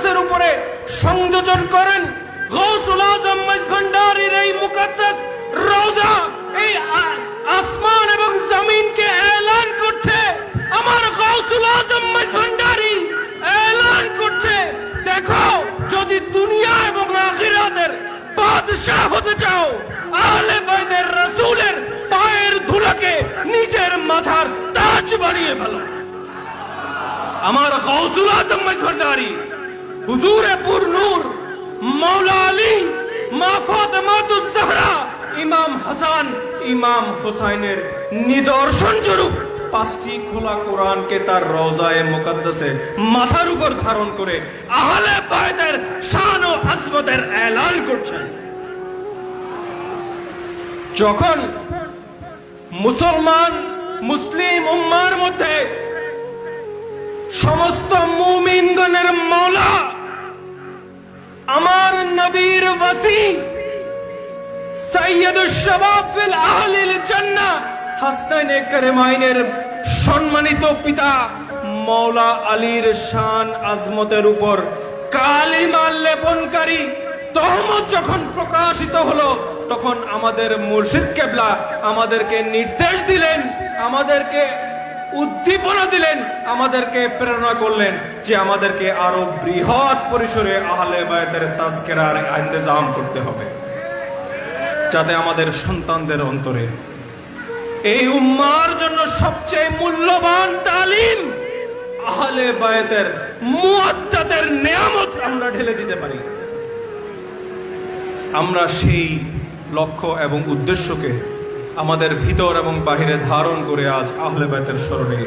মুকাদ্দাসের উপরে সংযোজন করেন। গৌসুল আজম ভান্ডারির এই মুকাদ্দাস রওজা, এই আসমান এবং জমিনকে এলান করছে। আমার গৌসুল আজম ভান্ডারি এলান করছে। দেখো, যদি দুনিয়া এবং আখিরাতের বাদশাহ হতে চাও, আহলে বাইতের রাসূলের পায়ের ধুলাকে নিজের মাথার তাজ বানিয়ে ফেলো। আমার গৌসুল আজম ভান্ডারি হুজুরে পুর নূর মৌলা আলী, মা ফাতেমাতুজ জাহরা, ইমাম হাসান, ইমাম হোসাইনের নিদর্শন স্বরূপ পাঁচটি খোলা কোরআনকে তার রওজায়ে মুকাদ্দাসে মাথার উপর ধারণ করে আহলে বায়তের শান ও আজমতের এলান করছেন। যখন মুসলমান, মুসলিম উম্মার মধ্যে সমস্ত মুমিনগণের সম্মানিত পিতা মৌলা আলীর শান আজমতের উপর কালিমা লেপনকারী তহমত যখন প্রকাশিত হলো, তখন আমাদের মুর্শিদ কেবলা আমাদেরকে নির্দেশ দিলেন, আমাদেরকে উদ্দীপনা দিলেন, আমাদেরকে প্রেরণা করলেন যে আমাদেরকে আরও বৃহৎ পরিসরে আহলে বায়তের তাজকেরার ইন্তজাম করতে হবে। যাতে আমাদের সন্তানদের অন্তরে এই উম্মার জন্য সবচেয়ে মূল্যবান তালিম আহলে বায়তের মুআদ্দাদের নিয়ামত আমরা ঢেলে দিতে পারি। আমরা সেই লক্ষ্য এবং উদ্দেশ্যকে আমাদের ভিতর এবং বাহিরে ধারণ করে আজ আহলে বায়তের স্মরণে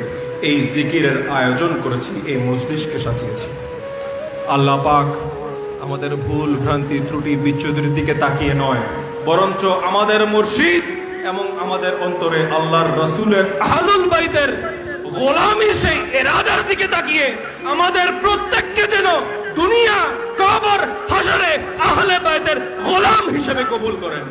এই জিকিরের আয়োজন করেছি, এই মজলিসকে সাজিয়েছি। আল্লাহ পাক আমাদের ভুল, ভ্রান্তি, ত্রুটি, বিচ্যুতির দিকে তাকিয়ে নয়। বরঞ্চ আমাদের মুর্শিদ এবং আমাদের অন্তরে আল্লাহর রসুলের আহলুল বাইদের গোলামি সেই এরাদার দিকে তাকিয়ে আমাদের প্রত্যেককে যেন দুনিয়া কবর হাসরে আহলে বাইদের গোলাম হিসেবে কবুল করেন।